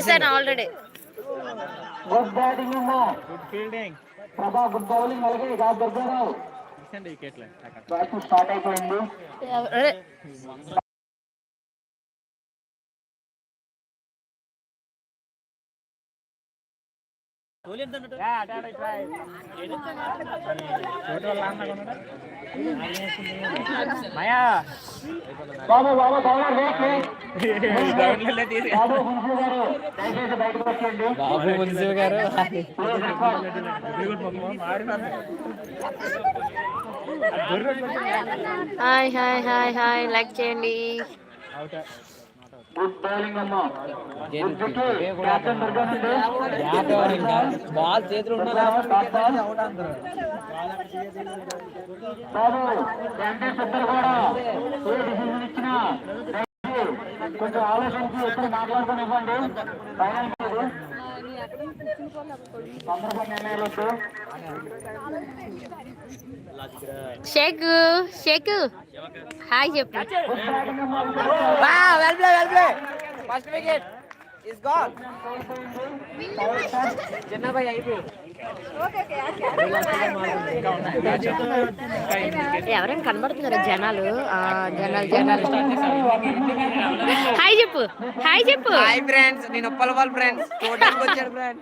చేశాను already good batting అమ్మా good fielding Prabha good bowling అలాగే గా దుర్గారావు ఇచ్చండి వికెట్లే స్టార్ట్ అయిపోయింది. మాయా. బాబు బాబు బాబు మున్సి గారు దయచేసి బయటకు వచ్చేయండి. బాబు మున్సిపల్ గారు. Please request hi hi hi hi. Like చేయండి. బాల్ చేతులు కొంచెం ఆలోచించి ఎప్పుడు మాట్లాడుకుని ఇవ్వండి ఫైనల్ షేక్ షేక్. హాయ్ చెప్పు. Well play well play first wicket is gone చిన్న భాయ్ అయిపోయి ఎవరైనా కనబడుతున్నారు జనాలు. జనాలు జనాలు. హాయ్ చెప్పు. హాయ్ చెప్పు. హాయ్ ఫ్రెండ్స్ నేను ఉప్పల వాళ్ళ ఫ్రెండ్స్ చూడడానికి వచ్చాడు ఫ్రెండ్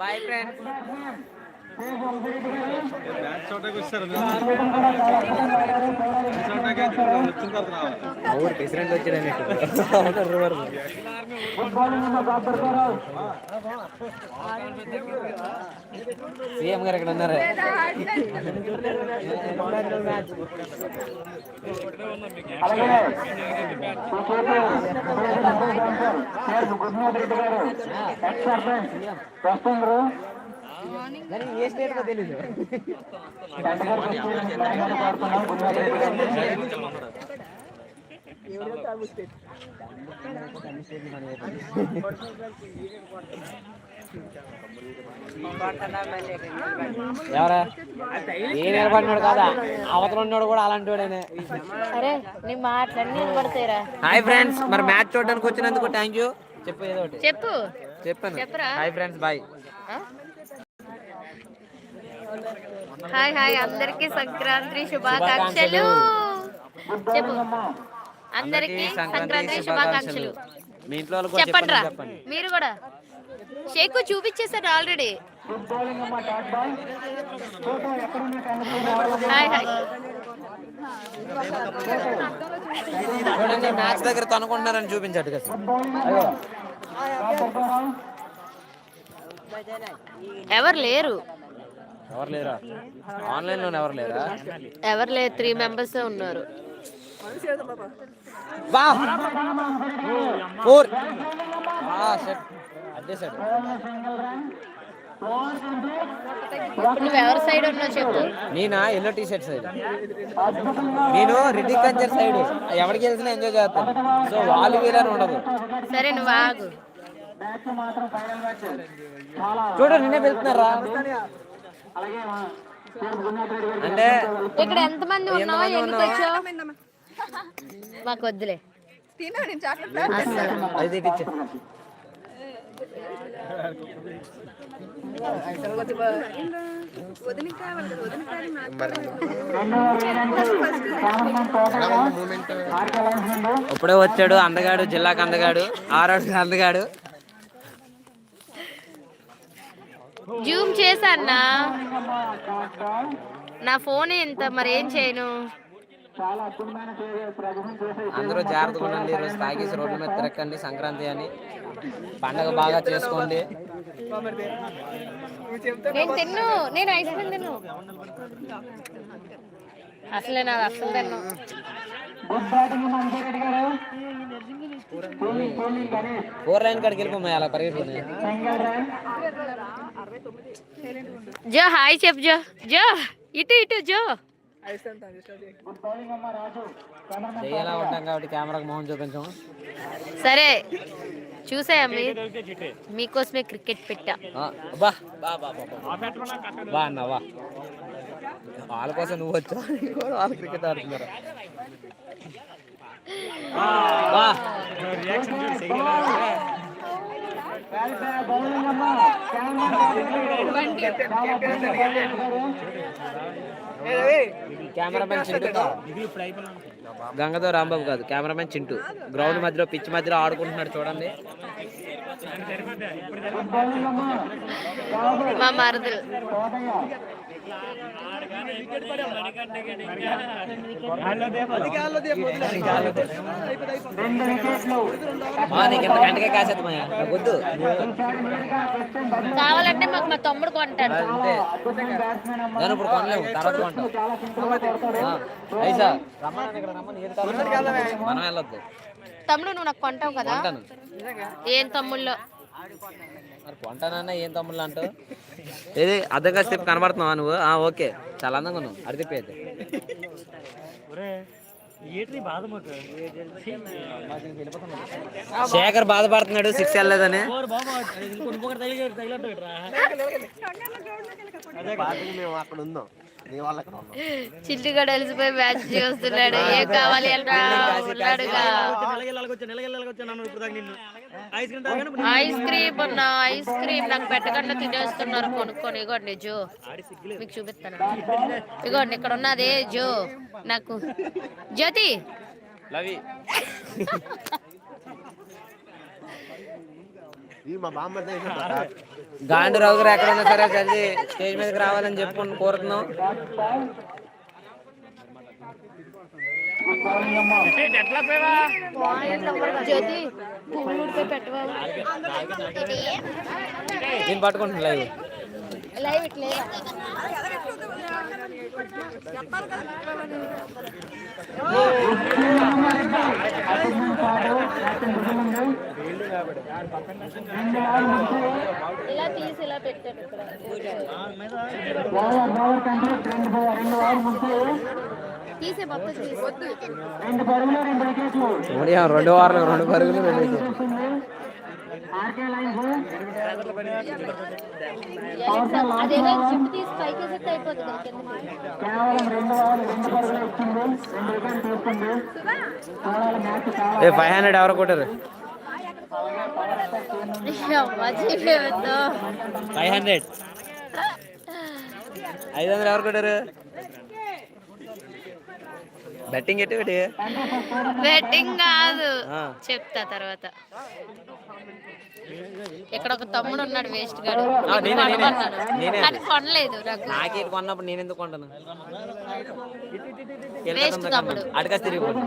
బాయ్ ఫ్రెండ్స్ ఊరు ప్రెసిడెంట్ వచ్చాడు సీఎం గారు ఇక్కడ ఉన్నారు. అలాగే రెడ్డి గారు ఎక్స్ సర్పంచ్ ఏ స్టేట్ తెలీదు. ఎవరా? ఏ నిలబడినాడు కాదా? అవతల ఉన్నాడు కూడా అలాంటి వాడేనే అరే నీ మాటలన్నీ పడతాయిరా హాయ్ ఫ్రెండ్స్ మరి మ్యాచ్ చూడడానికి వచ్చినందుకు థ్యాంక్ యూ చెప్పు ఏదో ఒకటి. చెప్పు. చెప్పాను. చెప్పురా. Hi friends bye. Hi hi అందరికి సంక్రాంతి శుభాకాంక్షలు. చెప్పు. అందరికి సంక్రాంతి శుభాకాంక్షలు. చెప్పండి రా. మీరు కూడా. షేకు చూపించేశారు ఆల్రెడీ హాయ్ హాయ్. మ్యాచ్ దగ్గర తనుకుంటున్నారని చూపించట్టు కదా. ఎవరు లేరు. ఎవరు లేరా? ఆన్లైన్లో ఎవరు లేరా? ఎవరు లేరు త్రీ మెంబర్స్ ఉన్నారు. ఫోర్. అదే నువ్వు ఎవరి సైడ్ ఉన్నావు చెప్పు. నేనా? ఎల్లో టీ షర్ట్ సైడ్ నేను రెడ్డి కల్చర్ సైడ్ ఎవరికి తెలిసినా ఎంజాయ్ చేస్తాను. సో వాళ్ళు వీళ్ళని ఉండదు. సరే నువ్వు ఆగు. చూడు నిన్నే వెళ్తున్నారా? అంటే ఇక్కడ ఎంత మంది ఉన్నావు? ఎందుకు వచ్చావు మాకు వద్దులే. అది ఇప్పుడే వచ్చాడు అందగాడు జిల్లాకు అందగాడు ఆరోడు అందగాడు. జూమ్ చేశాన్నా నా ఫోన్ ఎంత? మరి ఏం చేయను? అందరూ జాగ్రత్తగా ఉండండి. ఈరోజు తాగేసి రోడ్ల మీద తిరగండి సంక్రాంతి అని. పండగ బాగా చేసుకోండి. నేను తిన్ను. నేను ఐస్ క్రీమ్ తిన్ను. అసలే నాది అసలు తిన్ను. ఫోర్ లైన్ కాడికి వెళ్ళిపోయి అలా రన్ జో హాయ్ చెప్పు జో. జో ఇటు ఇటు జో. చెయ్యేలా ఉంటాం కాబట్టి కెమెరాకి మొహం చూపించాము సరే చూసాయా మీకోసమే క్రికెట్ పెట్టా. బా బా బా బా బా. బా. అన్న వాళ్ళ కోసం నువ్వు వచ్చావు. వాళ్ళు క్రికెట్ ఆడుతున్నారు వా రియాక్షన్ చూడు చెయ్యాలి బౌలింగ్ అమ్మా కెమెరామెన్ చింటూ. రాంబాబు కాదు కెమెరామెన్ చింటూ. గ్రౌండ్ మధ్యలో పిచ్ మధ్యలో ఆడుకుంటున్నాడు చూడండి. మా మరదలు. రెండు వికెట్లు ఆ, నీకు ఎంత గంటకే కాసేది మా వద్దు కావాలంటే మాకు మా తమ్ముడు కొంటాడు. నేను ఇప్పుడు కొనలేము తర్వాత కొంటాం? మనం వెళ్ళొద్దు. తమ్ముడు నువ్వు నాకు కొంటావు కదా? ఏం తమ్ముళ్ళో? మరి కొంటానన్నా ఏం తమ్ముళ్ళు అంటావు? ఏది అర్థంగా స్టెప్ కనబడుతున్నావా నువ్వు? ఆ, ఓకే. చాలా అందంగా ఉన్నావు. అడిగి అయితే ఏట్రీ బాధ మాకు? శేఖర్ బాధపడుతున్నాడు సిక్స్ వెళ్ళలేదని. బాబా ఇంకొకటి తగిలి తగిలట్టు చిల్లిగడ అలిసిపోయి మ్యాచ్ చూస్తున్నాడు. ఏం కావాలి ఐస్ క్రీమ్ తాగాను ఐస్ క్రీమ్ అన్న ఐస్ క్రీమ్ నాకు పెట్టకుండా తినేస్తున్నారు కొనుక్కొని. ఇగోండి జో. మీకు చూపిస్తాను. ఇగోండి ఇక్కడ ఉన్నది జో. నాకు జ్యోతి. లవి. గాండు రఘు గారు ఎక్కడ ఉన్నా సరే జల్దీ స్టేజ్ మీదకి రావాలని చెప్పి కోరుతున్నాం. నేను పట్టుకుంటున్నా లైవ్. లైవ్. ఇలా తీసి ఇలా పెట్టాను ఇక్కడ బౌలర్ బౌలర్ కంటే రెండు బౌ- రెండు ఓవర్ ముగిసి తీసే మొత్తం తీసి రెండు పరుగులు రెండు వికెట్లు రెండు వారాలు రెండు పరుగులు రెండు wicket. అదేదో తీసి పైకి సెట్ అయిపోతుంది. కేవలం రెండు రెండు పరుగులు ఇచ్చింది రెండు తీసుకుంది ఫైవ్ హండ్రెడ్ ఎవరు కొట్టారు. ఫైవ్ హండ్రెడ్ ఐదు వందలు ఎవరు కొట్టారు బెట్టింగ్ ఎట్టి పెట్టి బెట్టింగ్ కాదు. చెప్తా తర్వాత ఇక్కడ ఒక తమ్ముడు ఉన్నాడు వేస్ట్ గాడు. కానీ కొనలేదు నాకు కొన్నప్పుడు నేను ఎందుకు కొంటాను వేస్ట్ తమ్ముడు అడగా తిరిగిపోతుంది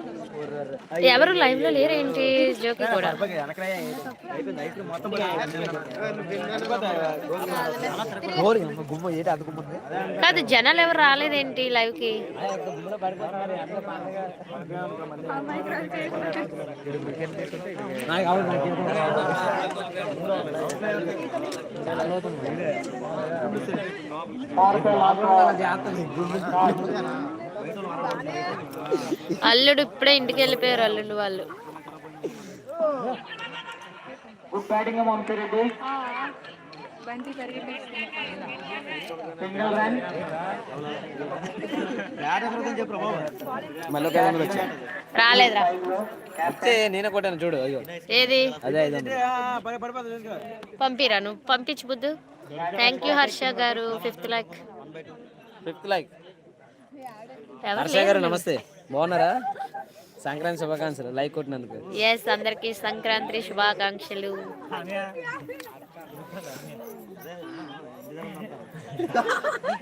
ఎవరు లైవ్లో లేరేంటి? జోకి కూడా. కాదు జనాలు ఎవరు రాలేదేంటి లైవ్కి? భారత అల్లుడు ఇప్పుడే ఇంటికి వెళ్ళిపోయారు అల్లుడు వాళ్ళు. Good batting Mamatareddy single run మళ్ళీ రాలేదురా. నేనే కొట్టాను చూడు అయ్యో. ఏది? అదే పంపిరా నువ్వు? పంపించు బుద్ధు. థ్యాంక్ యూ హర్ష గారు. Fifth like fifth like Harsha గారు నమస్తే. బాగున్నారా? సంక్రాంతి శుభాకాంక్షలు. లైక్ కొట్టినందుకు. ఎస్ అందరికి సంక్రాంతి శుభాకాంక్షలు.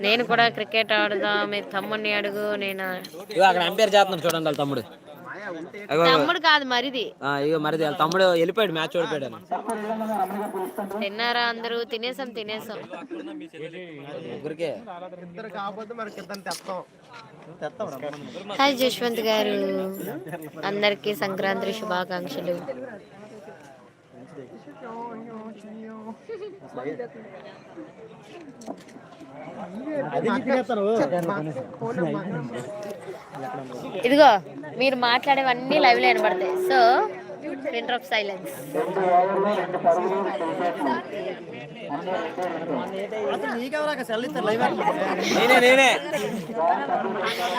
నేను కూడా క్రికెట్ ఆడుదా మీ తమ్ముడిని అడుగు నేను అక్కడ అంపైర్ చేస్తున్నాడు చూడండి వాళ్ళ తమ్ముడు. తమ్ముడు కాదు మరిది. ఆ, ఇగో మరిది వాళ్ళ తమ్ముడు వెళ్ళిపోయాడు మ్యాచ్ ఓడిపోయాడు. తిన్నారా అందరూ? తినేసాం తినేసాం. ముగ్గురికే. హాయ్ జశ్వంత్ గారు. అందరికీ సంక్రాంతి శుభాకాంక్షలు. ఇదిగో మీరు మాట్లాడేవన్నీ లైవ్లో వినబడతాయి. So printer off silence. నేనే నేనే.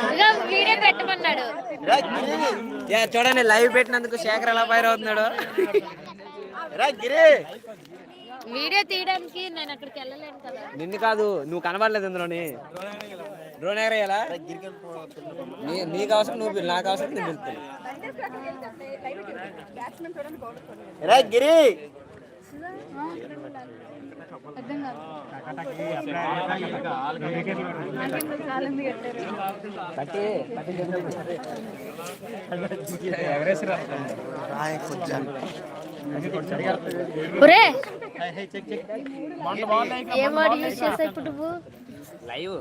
ఇదిగో వీడియో పెట్టమన్నాడు. యా చూడండి లైవ్ పెట్టినందుకు శేఖర్ ఎలా ఫైర్ అవుతున్నాడు. రా గిరి. వీడియో తీయడానికి నేను అక్కడికి వెళ్ళలేను కదా. నిన్ను కాదు నువ్వు కనబడలేదు ఇందులోని. డ్రోన్ ఎగరేయాలా నీ- నీకు అవసరం నువ్వు నాకు అవసరం నువ్వు పిలుస్తాను రా గిరి! కట్టి ఒరే! ఏం వాడు యూజ్ చేసావు ఇప్పుడు లైవ్.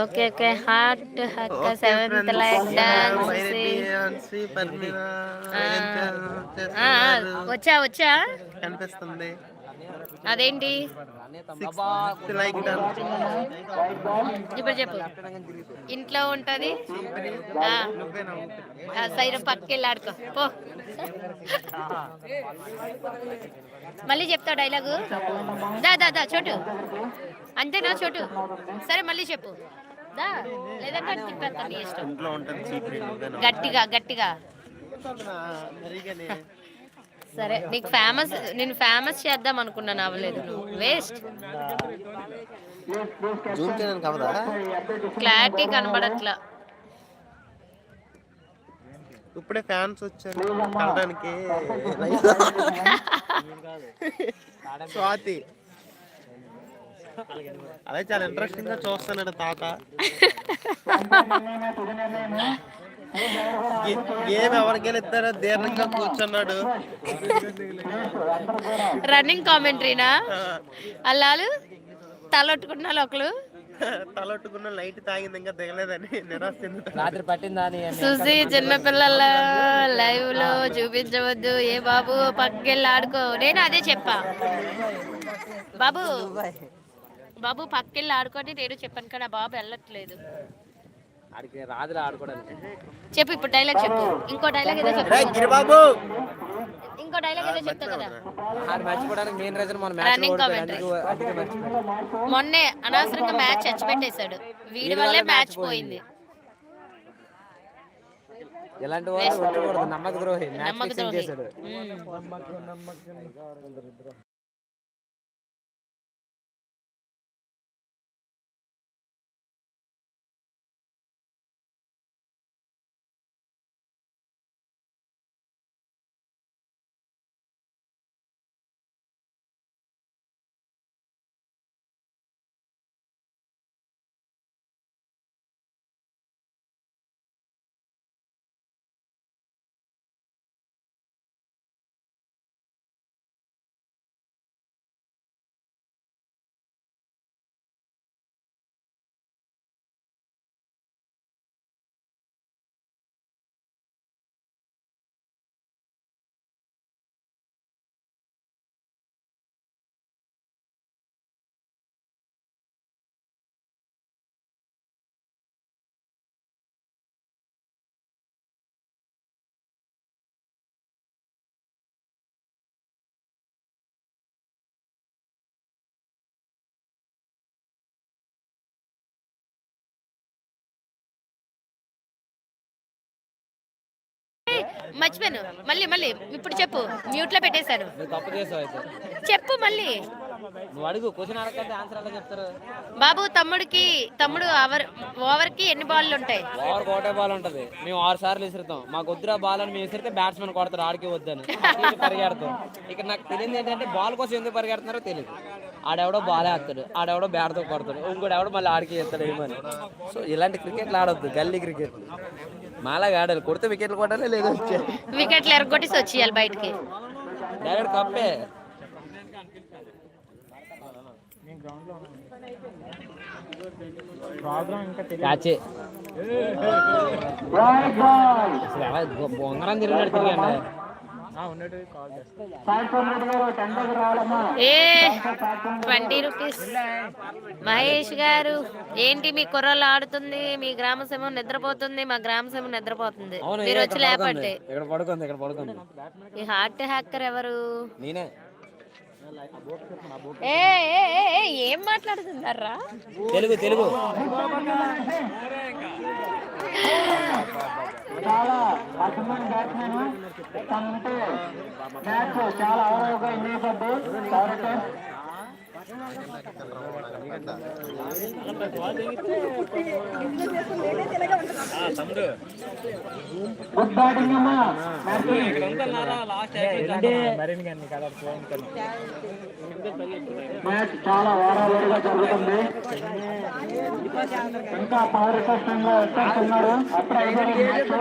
Okay okay. హార్ట్ హక్క సెవెంత్ లైక్ డాన్స్. వచ్చా వచ్చా? కనిపిస్తుంది. అదేంటి? ఇప్పుడు చెప్పు. ఇంట్లో ఉంటది? సైరం పక్కకెళ్ళి ఆడుకో పో. మళ్ళీ చెప్తావు డైలాగు? దా దా దా చోటు. అంతేనా చోటు? సరే మళ్ళీ చెప్పు. దా లేదంటే అటు తిప్పేస్తాను నీ ఇష్టం గట్టిగా గట్టిగా. సరే నీకు ఫేమస్ నేను ఫేమస్ చేద్దాం అనుకున్నాను అవ్వలేదు వేస్ట్ క్లారిటీ కనబడట్లా. ఇప్పుడే ఫ్యాన్స్ వచ్చారు. కలడానికి స్వాతి. అదే చాలా ఇంట్రెస్టింగ్గా చూస్తున్నాడు తాత. గేమ్ ఎవరికి గెలుస్తారో దీర్ఘంగా కూర్చున్నాడు. రన్నింగ్ కామెంటరీనా అల్లాలు తలొట్టుకున్న ఒకరు తలొట్టుకున్న లైట్ తాగింది ఇంకా దిగలేదని నిరాశ చూసి చిన్నపిల్లల లైవ్లో చూపించవద్దు. ఏ బాబు పక్కకెళ్ళి ఆడుకో. నేను అదే చెప్పా. బాబు బాబు పక్కకెళ్ళి ఆడుకోని నేను చెప్పాను కానీ బాబు వెళ్ళట్లేదు. చెప్పు ఇప్పుడు డైలాగ్ చెప్పు. ఇంకో డైలాగ్ ఏదో చెప్పు ఇంకో డైలాగ్ ఏదో చెప్తావు కదా. మొన్నే అనవసరంగా మ్యాచ్ చచ్చిపెట్టేశాడు వీడి వల్లే మ్యాచ్ పోయింది. ఇలాంటి వాళ్ళు నమ్మక ద్రోహి నమ్మక ద్రోహి మర్చిపోయాను. మళ్ళీ మళ్ళీ ఇప్పుడు చెప్పు. మ్యూట్లో పెట్టేశాను. నువ్వు తప్పు చేసావు అయితే. చెప్పు మళ్ళీ. నువ్వు అడుగు క్వశ్చన్ అడగంటే ఆన్సర్ ఎలా చెప్తారు? బాబు తమ్ముడికి తమ్ముడు ఓవర్ ఓవర్కి ఎన్ని బాళ్ళు ఉంటాయి? ఓవర్ కోటే బాల్ ఉంటది. మేము ఆరు సార్లు విసురుతాం. మాకు వద్దురా బాల్ అని మేము విసిరితే బ్యాట్స్మెన్ కొడతారు ఆడికి వద్దని. తీసి పరిగెడతాం. ఇక్కడ నాకు తెలియదు ఏంటంటే బాల్ కోసం ఎందుకు పరిగెడుతున్నారో తెలియదు ఆడెవడో బాల్ వేస్తాడు ఆడెవడో బ్యాట్తో కొడతాడు ఇంకోటి ఎవడో మళ్ళీ ఆడికి వేస్తాడు ఏమని సో ఇలాంటి క్రికెట్లు ఆడొద్దు గల్లీ క్రికెట్ మాలాగా ఆడాలి. కొడితే వికెట్లు కొట్టాలి లేదా? వికెట్లు ఎరగొట్టేసి వచ్చేయాలి బయటికి. డైరెక్ట్ కప్పే. బాల్ బొంగరం తిరిగినట్టు తిరిగాడు. ఏ ట్వంటీ రూపీస్. మహేష్ గారు ఏంటి మీ కుర్రలు ఆడుతుంది? మీ గ్రామ సమయం నిద్రపోతుంది మా గ్రామ సమయం నిద్రపోతుంది. మీరు వచ్చి. లేపండి. ఇక్కడ పడుకుంది ఇక్కడ పడుకుంది. ఈ హార్ట్ హ్యాకర్ ఎవరు? నేనే. ఏ మాట్లాడుతున్నారా? తెలుగు తెలుగు. చాలా అద్భుతమైన బ్యాట్స్మెన్ తనంటే మ్యాచ్ చాలా అవరోగా అమ్మా మ్యాచ్ చాలా వారాలుగా జరుగుతుంది. ఇంకా పవర్లో వచ్చేస్తున్నారు అప్పుడు అయిపోయింది మ్యాచ్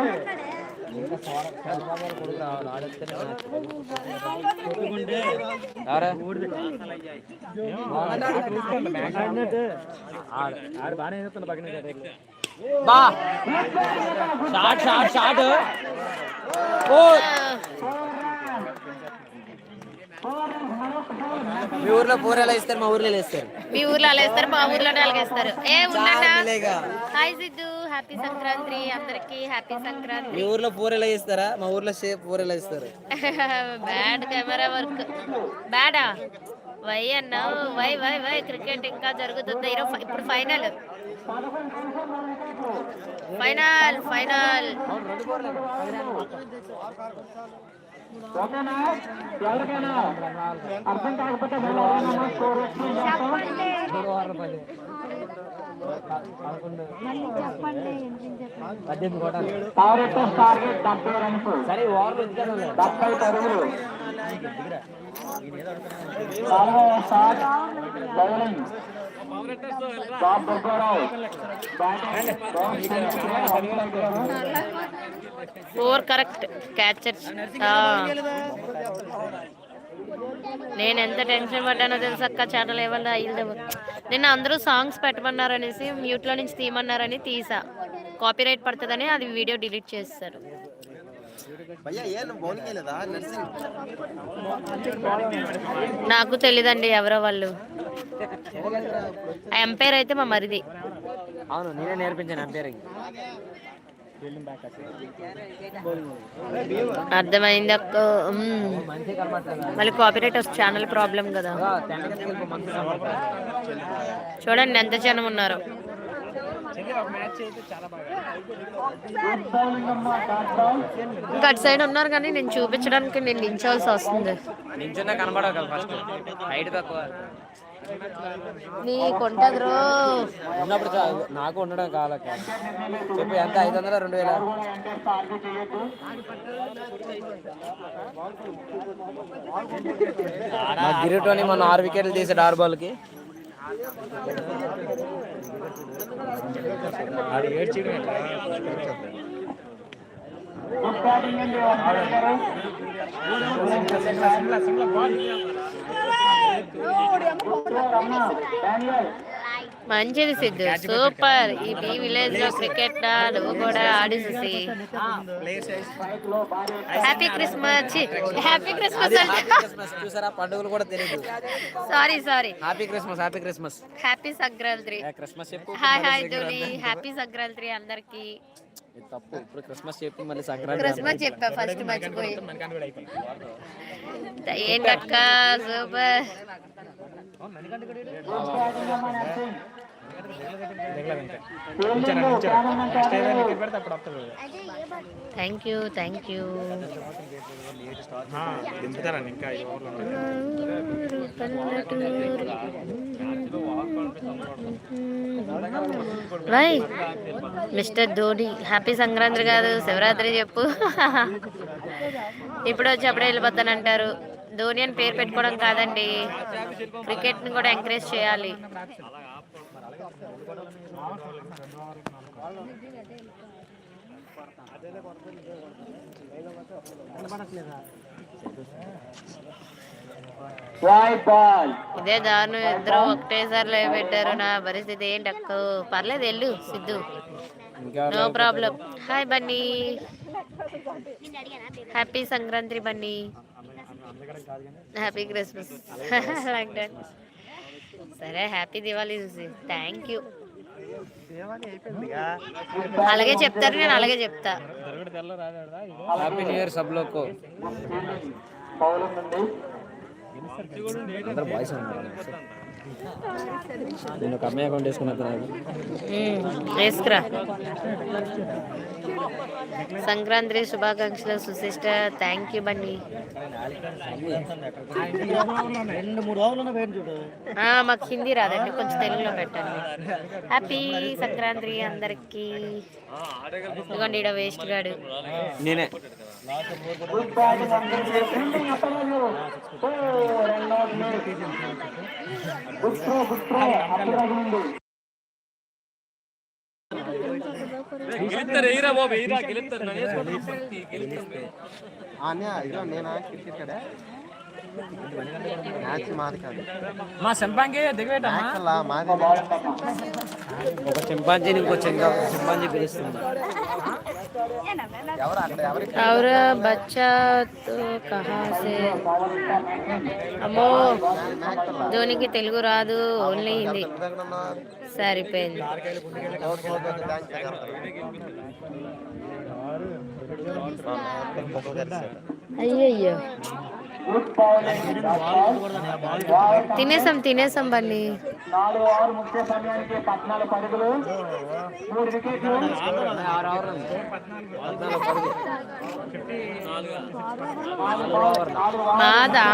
బా. Shot shot shot. ఓ. మీ ఊర్లో పూర ఎలా ఇస్తారు మా ఊర్లో ఇస్తారు మీ ఊర్లో అలా వేస్తారు మా ఊర్లోనే అలాగేస్తారు ఏ ఉన్నాడా చాలేగా. హాయ్ సిద్ధు హ్యాపీ సంక్రాంతి అందరికి హ్యాపీ సంక్రాంతి. మీ ఊర్లో పూర ఎలా ఇస్తారా మా ఊర్లో పూర ఎలా ఇస్తారు బ్యాడ్ కెమెరా వర్క్. బ్యాడా? వై అన్నా వై వై వై క్రికెట్ ఇంకా జరుగుతుంది. ఈరోజు ఇప్పుడు ఫైనల్. Final final. ఓకేనా ఎవరికైనా అర్థం కాకపోతే సరే ఓవర్లు డెబ్బై పరుగులు నాలుగవ shot bowling four correct catchers నేను ఎంత టెన్షన్ పడ్డానో తెలుసు అక్క? ఛానల్ ఏమన్నా అయిందో నిన్న అందరూ సాంగ్స్ పెట్టమన్నారు అనేసి మ్యూట్లో నుంచి తీయమన్నారని తీసా. కాపీరైట్ పడుతుందని అది వీడియో డిలీట్ చేస్తారు. నాకు తెలీదండి ఎవరో వాళ్ళు. ఎంపైర్ అయితే మా మరిది. అవును నేనే నేర్పించాను అంపేరింగ్ అర్థమైంది అక్క. మళ్ళీ కాపీరైట్ వస్తుంది ఛానల్ ప్రాబ్లం కదా. చూడండి ఎంత జనం ఉన్నారు. అటు సైడ్ ఉన్నారు కానీ నేను చూపించడానికి నేను నించోవాల్సి వస్తుంది. నించున్నా కనబడవు కదా ఫస్ట్ హైట్ తక్కువ నీకుంటది రో. ఉన్నప్పుడు చాలు. నాకు ఉండడం కావాలక్క చెప్పు ఎంత? ఐదు వందల రెండు వేల? గిరిటోని మొన్న ఆరు వికెట్లు తీసాడు ఆరు బాల్కి. అండి వంశీ గారు రమణ డానియల్ మంచిది సిద్ధు. సూపర్. ఈ బీ విలేజ్లో క్రికెట్ నువ్వు కూడా ఆడేసేసి హ్యాపీ క్రిస్మస్ హ్యాపీ క్రిస్మస్ చూసారా? పండుగలు కూడా తెలియదు sorry sorry happy Christmas happy Christmas happy Sankranti Christmas hi hi Julie happy Sankranti అందరికి. తప్పు. ఇప్పుడు క్రిస్మస్ చెప్పి మళ్ళీ సంక్రాంతి క్రిస్మస్ చెప్పా ఫస్ట్ మర్చిపోయి ఏంటక్క? Super. Thank you thank you దింపుతారండి ఇంకా why mister Dhoni happy Sankranti కాదు శివరాత్రి చెప్పు ఇప్పుడు వచ్చి అప్పుడే వెళ్ళిపోతానంటారు. ధోని అని పేరు పెట్టుకోవడం కాదండి. క్రికెట్ని కూడా ఎంకరేజ్ చేయాలి. ఇదే దారుణం. ఇద్దరు ఒకటేసారి లైవ్ పెట్టారు నా పరిస్థితి ఏంటి అక్క? పర్లేదు వెళ్ళు Siddhu. No problem hi Bunny happy Sankranti Bunny happy Christmas like that సరే హ్యాపీ దివాళీ చూసి థ్యాంక్ యూ అలాగే చెప్తారు నేను అలాగే చెప్తా. హ్యాపీ న్యూ ఇయర్ సబ్ లోకో అందరూ బాయ్స్ ఉన్నారు. నేను ఒక అమ్మాయి అకౌంట్ వేసుకున్నా మ్మ్. వేసుకురా. సంక్రాంతి శుభాకాంక్షలు సుశిష్ట థ్యాంక్ యూ ఆ, మాకు హిందీ రాదండి కొంచెం తెలుగులో పెట్టండి. హ్యాపీ సంక్రాంతి అందరికి. ఇదిగోండి ఈడ వేస్ట్ గాడు. నేనే. గుడ్ బ్యాటింగ్ అందించే ఫీల్డింగ్ అప్పలేదు ఓ రెండో నేనా క్రికెట్ కదా మ్యాచ్ మాది కాదు మా సంపాంగి దిగవేట మ్యాచ్ అలా మాది ఒక చింపాంజీని ఇంకో చింగా చింపాంజీ పిలుస్తుంది ఎవరు అక్కడ ఎవరికి और बच्चा तो कहाँ से అమ్మో ధోనికి తెలుగు రాదు ఓన్లీ హిందీ సరిపోయింది అయ్యయ్యో గుడ్ బౌలింగ్ తినేసాం తినేసాం బన్నీ నాలుగు ఓవర్ ముఖ్య సమయానికి పద్నాలుగు పరుగులు. మూడు వికెట్లు. మాదా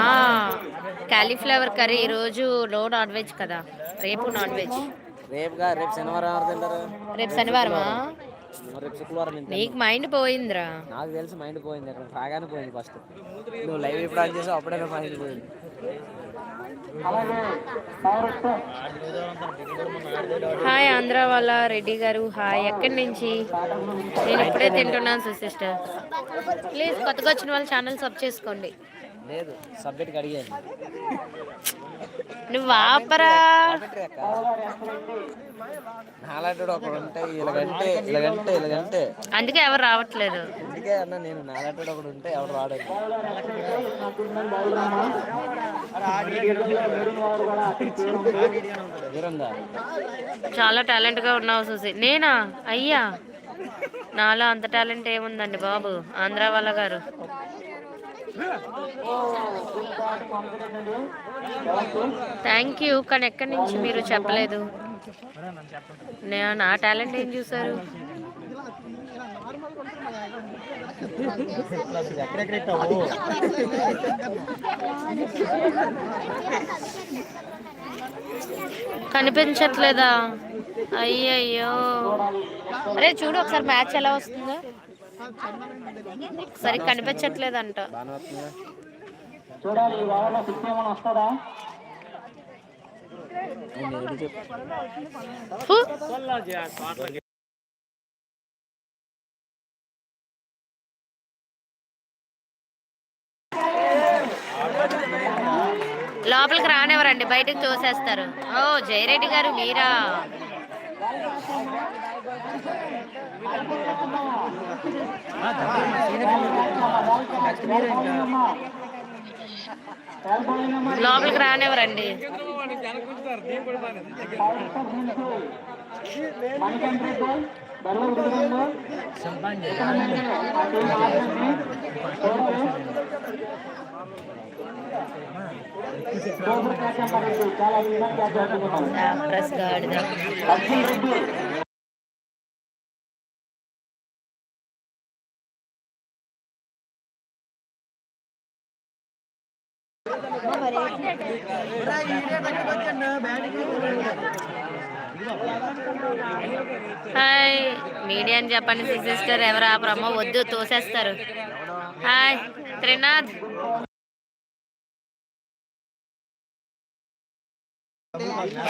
కాలీఫ్లవర్ కర్రీ ఈరోజు నో నాన్ వెజ్ కదా? రేపు నాన్ వెజ్. రేపుగా రేపు శనివారం రేపు శనివారమా? రేపు శుక్రవారం తింటారు నీకు మైండ్ పోయిందిరా. నాకు తెలిసి మైండ్ పోయింది అక్కడ రాగానే పోయింది ఫస్ట్ నువ్వు లైవ్ ఎప్పుడు ఆన్ చేసావు అప్పుడే మైండ్ పోయింది. హాయ్ ఆంధ్ర వాళ్ళ రెడ్డి గారు హాయ్. ఎక్కడి నుంచి? నేను ఇప్పుడే తింటున్నాను సిస్టర్. ప్లీజ్ కొత్తగా వచ్చిన వాళ్ళ ఛానల్ సబ్ చేసుకోండి. లేదు సబ్జెక్ట్కి అడిగాను. నువ్వు ఆపరా. నాలాంటి ఒకడు ఉంటే ఇలాగంటే ఇలాగంటే ఇలాగంటే. అందుకే ఎవరు రావట్లేదు. అందుకే అన్న నేను నాలాంటి ఒకడు ఉంటే రాడని. వీరందా చాలా టాలెంట్గా ఉన్నావు చూసి నేనా? అయ్యా. నాలో అంత టాలెంట్ ఏముందండి బాబు? ఆంధ్ర వాళ్ళ గారు. థ్యాంక్ యూ కానీ ఎక్కడి నుంచి మీరు చెప్పలేదు? నేను నా టాలెంట్ ఏం చూసారు కనిపించట్లేదా? అయ్యయ్యో. అరే చూడు ఒకసారి మ్యాచ్ ఎలా వస్తుందో. కనిపించట్లేదంట. బాగానే వస్తుందా చూడాలి ఈ సిక్స్ ఏమైనా వస్తుందా. లోపలికి రానివ్వరండి బయటకు తోసేస్తారు. ఓ జయరెడ్డి గారు మీరా? లోపలికి రానివ్వరండి. మణికంఠ బాల్ హాయ్. మీడియా అని చెప్పండి సిస్టర్ ఎవరు ఆ ప్రమో? వద్దు తోసేస్తారు. హాయ్ త్రినాథ్.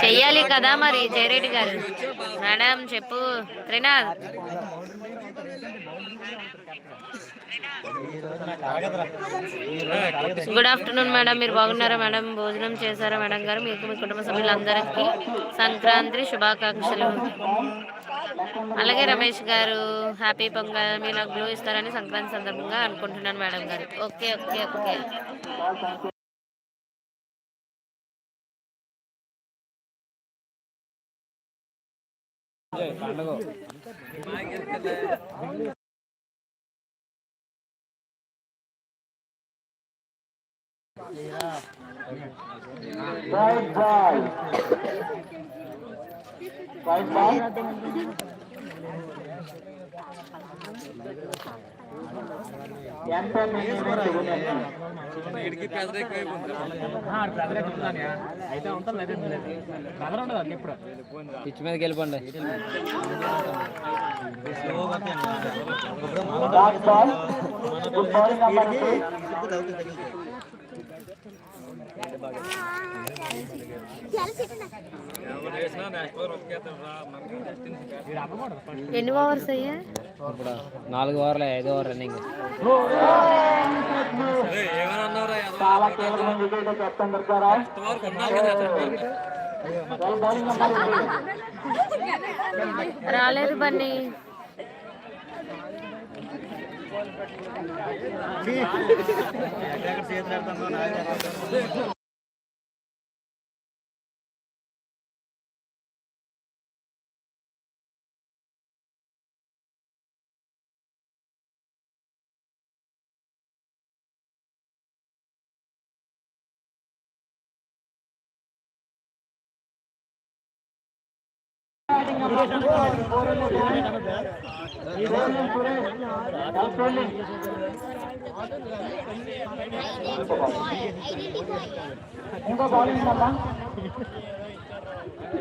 చెయ్యాలి కదా మరి జయరెడ్డి గారు. మేడం చెప్పు. Trinath good afternoon madam. మీరు బాగున్నారా మేడం? భోజనం చేశారా మేడం గారు? మీకు మీ కుటుంబ సభ్యులందరికీ సంక్రాంతి శుభాకాంక్షలు. అలాగే రమేష్ గారు హ్యాపీ పొంగల్ మీరు నాకు గ్లో ఇస్తారని సంక్రాంతి సందర్భంగా అనుకుంటున్నాను మేడం గారు. Okay okay okay. పండుగ Right ball. Right ball. ఎంత పిచ్ మీదకి ఉండదు డాట్ ఇప్పుడు గుడ్ బౌలింగ్ వెళ్ళిపోండి. త్రీ ఎన్ని ఓవర్స్ అయ్యా? ఇప్పుడు నాలుగు ఓవర్లు ఐదో ఓవర్ రన్నింగ్ చాలా కేవలం కెప్టెన్ దొరికారా రాలేదు బన్నీ.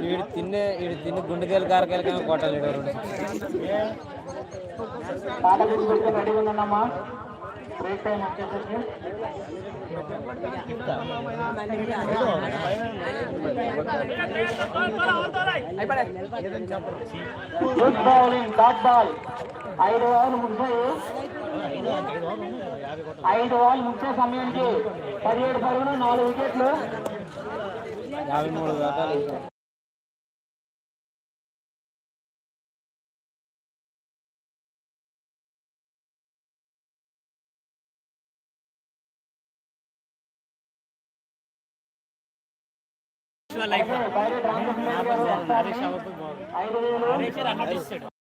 వీడు తిన్నే వీడు తిన్ని గుండెకాయలు కారకాయలు కొట్టాలి ఈడు రెండు పాట బ్రేక్ టైం వచ్చేసరికి గుడ్ బౌలింగ్ డాట్ బాల్ ఐదు ఓవర్లు ముగిసాయి ఐదు ఓవర్లు ముగిసే సమయానికి పదిహేడు పరుగులు నాలుగు వికెట్లు యాభై మూడు వేటాలు బయట రామకృష్ణ గారు ఒకసారి ఐదు వేలు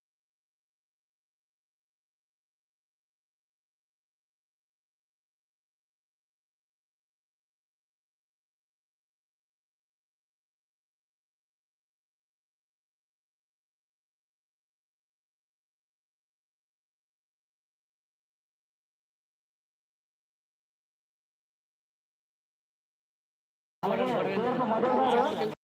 아 니, 그래도말을 하.